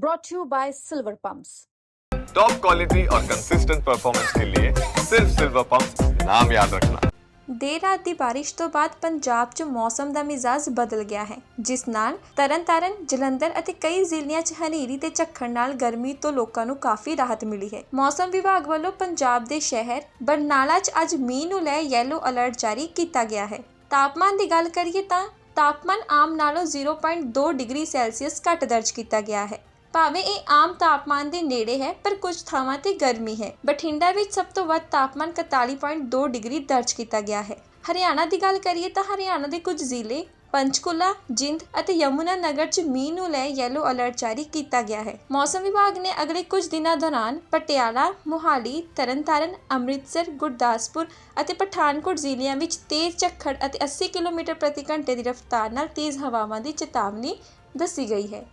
brought to you by Silver Pumps. Top quality और consistent performance के लिए सिर्फ सिल्वर पंप नाम याद रखना ਦੇਰ ਰਾਤ ਦੀ ਬਾਰਿਸ਼ ਤੋਂ ਬਾਅਦ ਪੰਜਾਬ 'ਚ ਮੌਸਮ ਦਾ ਮਿਜ਼ਾਜ ਬਦਲ ਗਿਆ ਹੈ ਜਿਸ ਨਾਲ ਤਰਨਤਾਰਨ ਜਲੰਧਰ ਅਤੇ ਕਈ ਜ਼ਿਲ੍ਹਿਆਂ 'ਚ ਹਨੇਰੀ ਤੇ ਝੱਖੜ ਨਾਲ ਗਰਮੀ ਤੋਂ ਲੋਕਾਂ ਨੂੰ ਕਾਫੀ ਰਾਹਤ ਮਿਲੀ ਹੈ ਮੌਸਮ ਵਿਭਾਗ ਵੱਲੋਂ ਪੰਜਾਬ ਦੇ ਸ਼ਹਿਰ ਬਰਨਾਲਾ 'ਚ ਅੱਜ ਮੀਂਹ ਨੂੰ ਲੈ ਯੈਲੋ ਅਲਰਟ ਜਾਰੀ ਕੀਤਾ ਗਿਆ ਹੈ ਤਾਪਮਾਨ ਦੀ ਗੱਲ ਕਰੀਏ ਤਾਂ ਤਾਪਮਾਨ ਆਮ ਨਾਲੋਂ 0.2 ਡਿਗਰੀ ਸੈਲਸੀਅਸ ਘੱਟ ਦਰਜ ਕੀਤਾ ਗਿਆ ਹੈ ਭਾਵੇਂ ਇਹ ਆਮ ਤਾਪਮਾਨ ਦੇ ਨੇੜੇ ਹੈ, ਪਰ ਕੁਝ ਥਾਵਾਂ ਤੇ ਗਰਮੀ ਹੈ। ਬਠਿੰਡਾ ਵਿੱਚ ਸਭ ਤੋਂ ਵੱਧ ਤਾਪਮਾਨ 41.2 ਡਿਗਰੀ ਦਰਜ ਕੀਤਾ ਗਿਆ ਹੈ। ਹਰਿਆਣਾ ਦੀ ਗੱਲ ਕਰੀਏ ਤਾਂ ਹਰਿਆਣਾ ਦੇ ਕੁਝ ਜ਼ਿਲ੍ਹੇ ਪੰਚਕੁਲਾ, ਜਿੰਦ ਅਤੇ ਯਮੁਨਾ ਨਗਰ 'ਚ ਮੀਂਹ ਨੂੰ ਲੈ ਯੈਲੋ ਅਲਰਟ ਜਾਰੀ ਕੀਤਾ ਗਿਆ ਹੈ। ਮੌਸਮ ਵਿਭਾਗ ਨੇ ਅਗਲੇ ਕੁਝ ਦਿਨਾਂ ਦੌਰਾਨ ਪਟਿਆਲਾ, ਮੁਹਾਲੀ, ਤਰਨਤਾਰਨ, ਅੰਮ੍ਰਿਤਸਰ, ਗੁਰਦਾਸਪੁਰ ਅਤੇ ਪਠਾਨਕੋਟ ਜ਼ਿਲ੍ਹਿਆਂ ਵਿੱਚ ਤੇਜ਼ ਝੱਖੜ ਅਤੇ 80 ਕਿਲੋਮੀਟਰ ਪ੍ਰਤੀ ਘੰਟੇ ਦੀ ਰਫ਼ਤਾਰ ਨਾਲ ਤੇਜ਼ ਹਵਾਵਾਂ ਦੀ ਚੇਤਾਵਨੀ ਦੱਸੀ ਗਈ ਹੈ।